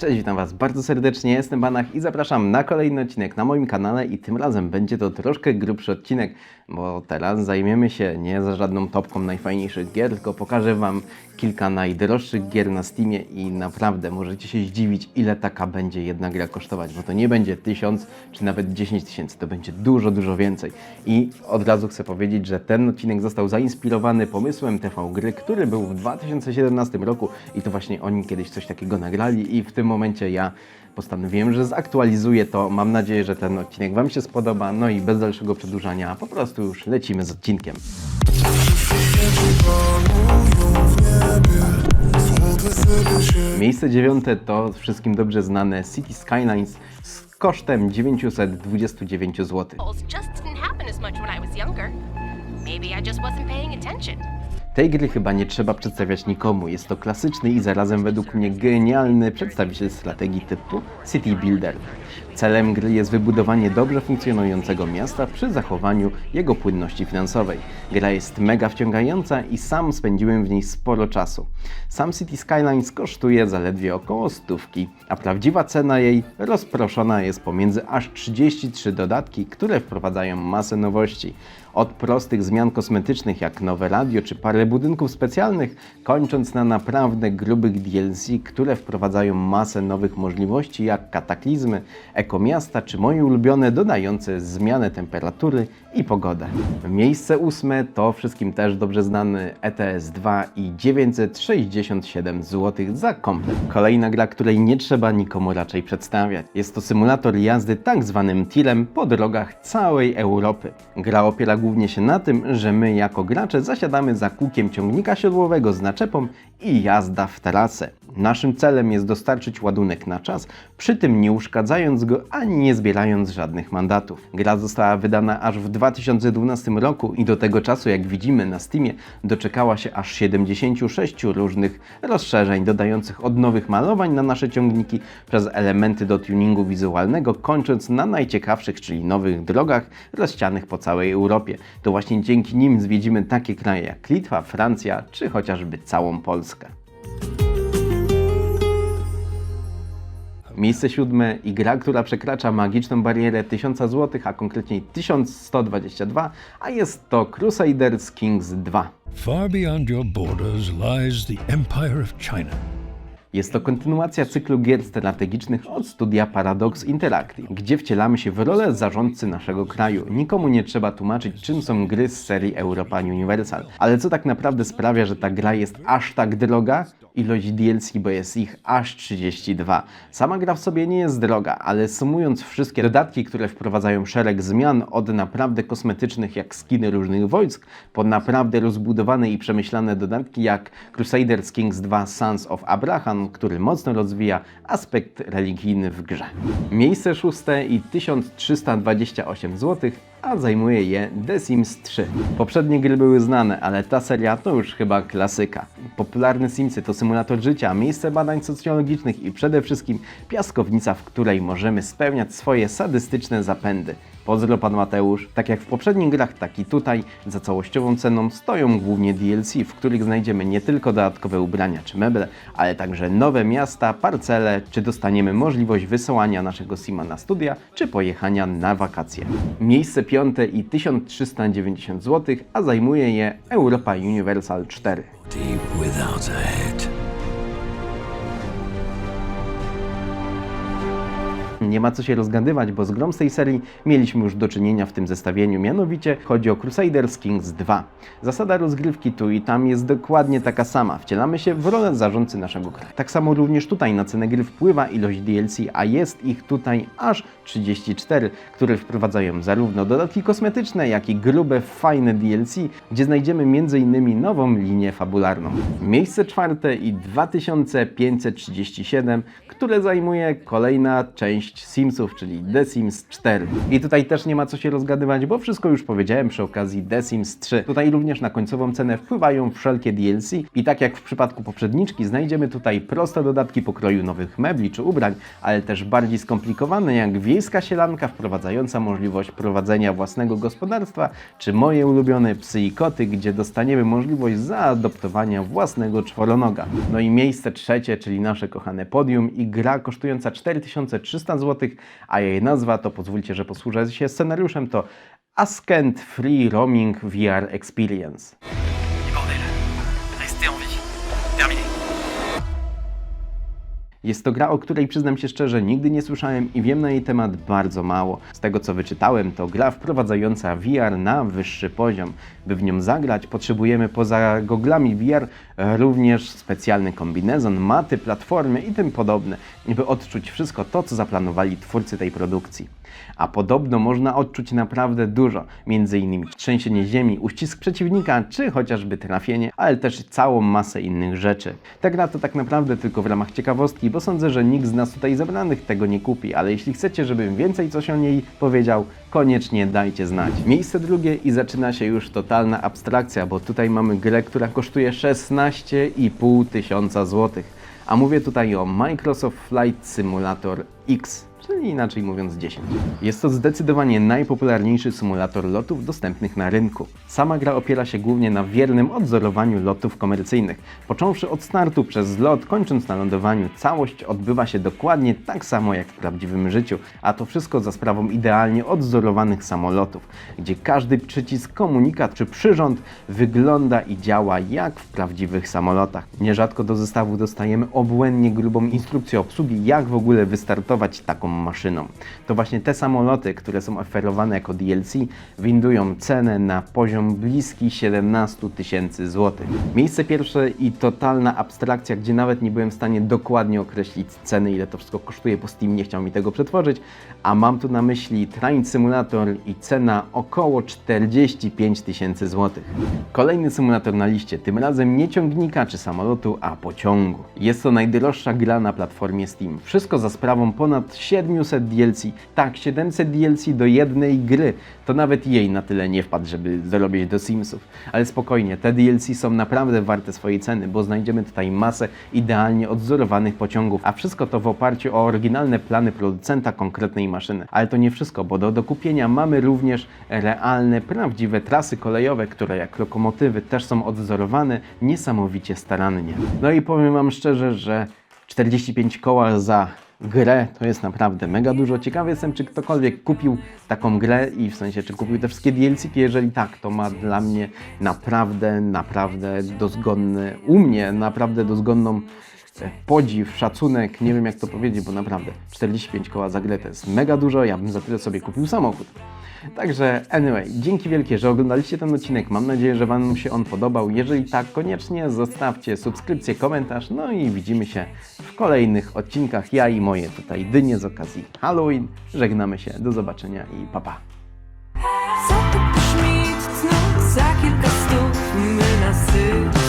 Cześć, witam Was bardzo serdecznie, jestem Banach i zapraszam na kolejny odcinek na moim kanale i tym razem będzie to troszkę grubszy odcinek, bo teraz zajmiemy się nie za żadną topką najfajniejszych gier, tylko pokażę Wam kilka najdroższych gier na Steamie i naprawdę możecie się zdziwić, ile taka będzie jedna gra kosztować, bo to nie będzie 1000 czy nawet 10 tysięcy, to będzie dużo, dużo więcej. I od razu chcę powiedzieć, że ten odcinek został zainspirowany pomysłem TV Gry, który był w 2017 roku i to właśnie oni kiedyś coś takiego nagrali i w tym momencie ja postanowiłem, że zaktualizuję to. Mam nadzieję, że ten odcinek Wam się spodoba. No i bez dalszego przedłużania po prostu już lecimy z odcinkiem. Miejsce dziewiąte to wszystkim dobrze znane City Skylines z kosztem 929 zł. Maybe I just wasn't paying attention. Tej gry chyba nie trzeba przedstawiać nikomu. Jest to klasyczny i zarazem według mnie genialny przedstawiciel strategii typu City Builder. Celem gry jest wybudowanie dobrze funkcjonującego miasta przy zachowaniu jego płynności finansowej. Gra jest mega wciągająca i sam spędziłem w niej sporo czasu. Sam City Skylines kosztuje zaledwie około stówki, a prawdziwa cena jej rozproszona jest pomiędzy aż 33 dodatki, które wprowadzają masę nowości. Od prostych zmian kosmetycznych jak nowe radio czy parę budynków specjalnych, kończąc na naprawdę grubych DLC, które wprowadzają masę nowych możliwości jak kataklizmy, ekomiasta czy moje ulubione dodające zmianę temperatury i pogodę. Miejsce ósme to wszystkim też dobrze znany ETS 2 i 967 zł za komplet. Kolejna gra, której nie trzeba nikomu raczej przedstawiać. Jest to symulator jazdy tak zwanym tirem po drogach całej Europy. Gra opiera głównie się na tym, że my jako gracze zasiadamy za kółkiem ciągnika siodłowego z naczepą i jazda w trasę. Naszym celem jest dostarczyć ładunek na czas, przy tym nie uszkadzając go ani nie zbierając żadnych mandatów. Gra została wydana aż w 2012 roku i do tego czasu, jak widzimy na Steamie, doczekała się aż 76 różnych rozszerzeń dodających od nowych malowań na nasze ciągniki przez elementy do tuningu wizualnego, kończąc na najciekawszych, czyli nowych drogach rozsianych po całej Europie. To właśnie dzięki nim zwiedzimy takie kraje jak Litwa, Francja czy chociażby całą Polskę. Miejsce siódme i gra, która przekracza magiczną barierę 1000 zł, a konkretniej 1122, a jest to Crusaders Kings 2. Far beyond your borders lies the Empire of China. Jest to kontynuacja cyklu gier strategicznych od studia Paradox Interactive, gdzie wcielamy się w rolę zarządcy naszego kraju. Nikomu nie trzeba tłumaczyć, czym są gry z serii Europa Universal. Ale co tak naprawdę sprawia, że ta gra jest aż tak droga? Ilość DLC, bo jest ich aż 32. Sama gra w sobie nie jest droga, ale sumując wszystkie dodatki, które wprowadzają szereg zmian, od naprawdę kosmetycznych jak skiny różnych wojsk, po naprawdę rozbudowane i przemyślane dodatki jak Crusaders Kings 2 Sons of Abraham, który mocno rozwija aspekt religijny w grze. Miejsce szóste i 1328 zł, a zajmuje je The Sims 3. Poprzednie gry były znane, ale ta seria to już chyba klasyka. Popularne Simsy to symulator życia, miejsce badań socjologicznych i przede wszystkim piaskownica, w której możemy spełniać swoje sadystyczne zapędy. Pozdro pan Mateusz. Tak jak w poprzednich grach, tak i tutaj za całościową ceną stoją głównie DLC, w których znajdziemy nie tylko dodatkowe ubrania czy meble, ale także nowe miasta, parcele, czy dostaniemy możliwość wysyłania naszego Sima na studia, czy pojechania na wakacje. Miejsce piąte i 1390 zł, a zajmuje je Europa Universal 4. Nie ma co się rozgadywać, bo z grą z tej serii mieliśmy już do czynienia w tym zestawieniu, mianowicie chodzi o Crusaders Kings 2. Zasada rozgrywki tu i tam jest dokładnie taka sama. Wcielamy się w rolę zarządcy naszego kraju. Tak samo również tutaj na cenę gry wpływa ilość DLC, a jest ich tutaj aż 34, które wprowadzają zarówno dodatki kosmetyczne, jak i grube, fajne DLC, gdzie znajdziemy m.in. nową linię fabularną. Miejsce czwarte i 2537, które zajmuje kolejna część część Simsów, czyli The Sims 4. I tutaj też nie ma co się rozgadywać, bo wszystko już powiedziałem przy okazji The Sims 3. Tutaj również na końcową cenę wpływają wszelkie DLC i tak jak w przypadku poprzedniczki znajdziemy tutaj proste dodatki pokroju nowych mebli czy ubrań, ale też bardziej skomplikowane jak wiejska sielanka wprowadzająca możliwość prowadzenia własnego gospodarstwa, czy moje ulubione psy i koty, gdzie dostaniemy możliwość zaadoptowania własnego czworonoga. No i miejsce trzecie, czyli nasze kochane podium i gra kosztująca 4300 zł, a jej nazwa to pozwólcie, że posłużę się scenariuszem to Askent Free Roaming VR Experience. Jest to gra, o której przyznam się szczerze, nigdy nie słyszałem i wiem na jej temat bardzo mało. Z tego co wyczytałem, to gra wprowadzająca VR na wyższy poziom. By w nią zagrać, potrzebujemy poza goglami VR również specjalny kombinezon, maty, platformy i tym podobne, by odczuć wszystko to, co zaplanowali twórcy tej produkcji. A podobno można odczuć naprawdę dużo, m.in. trzęsienie ziemi, uścisk przeciwnika, czy chociażby trafienie, ale też całą masę innych rzeczy. Ta gra to tak naprawdę tylko w ramach ciekawostki, bo sądzę, że nikt z nas tutaj zebranych tego nie kupi, ale jeśli chcecie, żebym więcej coś o niej powiedział, koniecznie dajcie znać. Miejsce drugie i zaczyna się już totalna abstrakcja, bo tutaj mamy grę, która kosztuje 16,5 tysiąca złotych. A mówię tutaj o Microsoft Flight Simulator X czyli inaczej mówiąc 10. Jest to zdecydowanie najpopularniejszy symulator lotów dostępnych na rynku. Sama gra opiera się głównie na wiernym odzorowaniu lotów komercyjnych. Począwszy od startu przez zlot, kończąc na lądowaniu, całość odbywa się dokładnie tak samo jak w prawdziwym życiu, a to wszystko za sprawą idealnie odzorowanych samolotów, gdzie każdy przycisk, komunikat czy przyrząd wygląda i działa jak w prawdziwych samolotach. Nierzadko do zestawu dostajemy obłędnie grubą instrukcję obsługi, jak w ogóle wystartować taką maszyną. To właśnie te samoloty, które są oferowane jako DLC, windują cenę na poziom bliski 17 tysięcy złotych. Miejsce pierwsze i totalna abstrakcja, gdzie nawet nie byłem w stanie dokładnie określić ceny, ile to wszystko kosztuje, bo Steam nie chciał mi tego przetworzyć, a mam tu na myśli Train Simulator i cena około 45 tysięcy złotych. Kolejny symulator na liście, tym razem nie ciągnika czy samolotu, a pociągu. Jest to najdroższa gra na platformie Steam. Wszystko za sprawą ponad 700 DLC. Tak, 700 DLC do jednej gry. To nawet jej na tyle nie wpadł, żeby zarobić do Simsów. Ale spokojnie, te DLC są naprawdę warte swojej ceny, bo znajdziemy tutaj masę idealnie odzorowanych pociągów, a wszystko to w oparciu o oryginalne plany producenta konkretnej maszyny. Ale to nie wszystko, bo do dokupienia mamy również realne, prawdziwe trasy kolejowe, które jak lokomotywy też są odzorowane niesamowicie starannie. No i powiem Wam szczerze, że 45 koła za grę to jest naprawdę mega dużo. Ciekawy jestem, czy ktokolwiek kupił taką grę i w sensie, czy kupił te wszystkie DLC. Jeżeli tak, to ma dla mnie naprawdę, naprawdę dozgonny, u mnie naprawdę dozgonną e, podziw, szacunek, nie wiem jak to powiedzieć, bo naprawdę 45 koła za grę to jest mega dużo, ja bym za tyle sobie kupił samochód. Także anyway, dzięki wielkie, że oglądaliście ten odcinek. Mam nadzieję, że Wam się on podobał. Jeżeli tak, koniecznie zostawcie subskrypcję, komentarz. No i widzimy się w kolejnych odcinkach. Ja i moje tutaj dynie z okazji Halloween. Żegnamy się, do zobaczenia i pa pa. Cnót za kilka by nasycić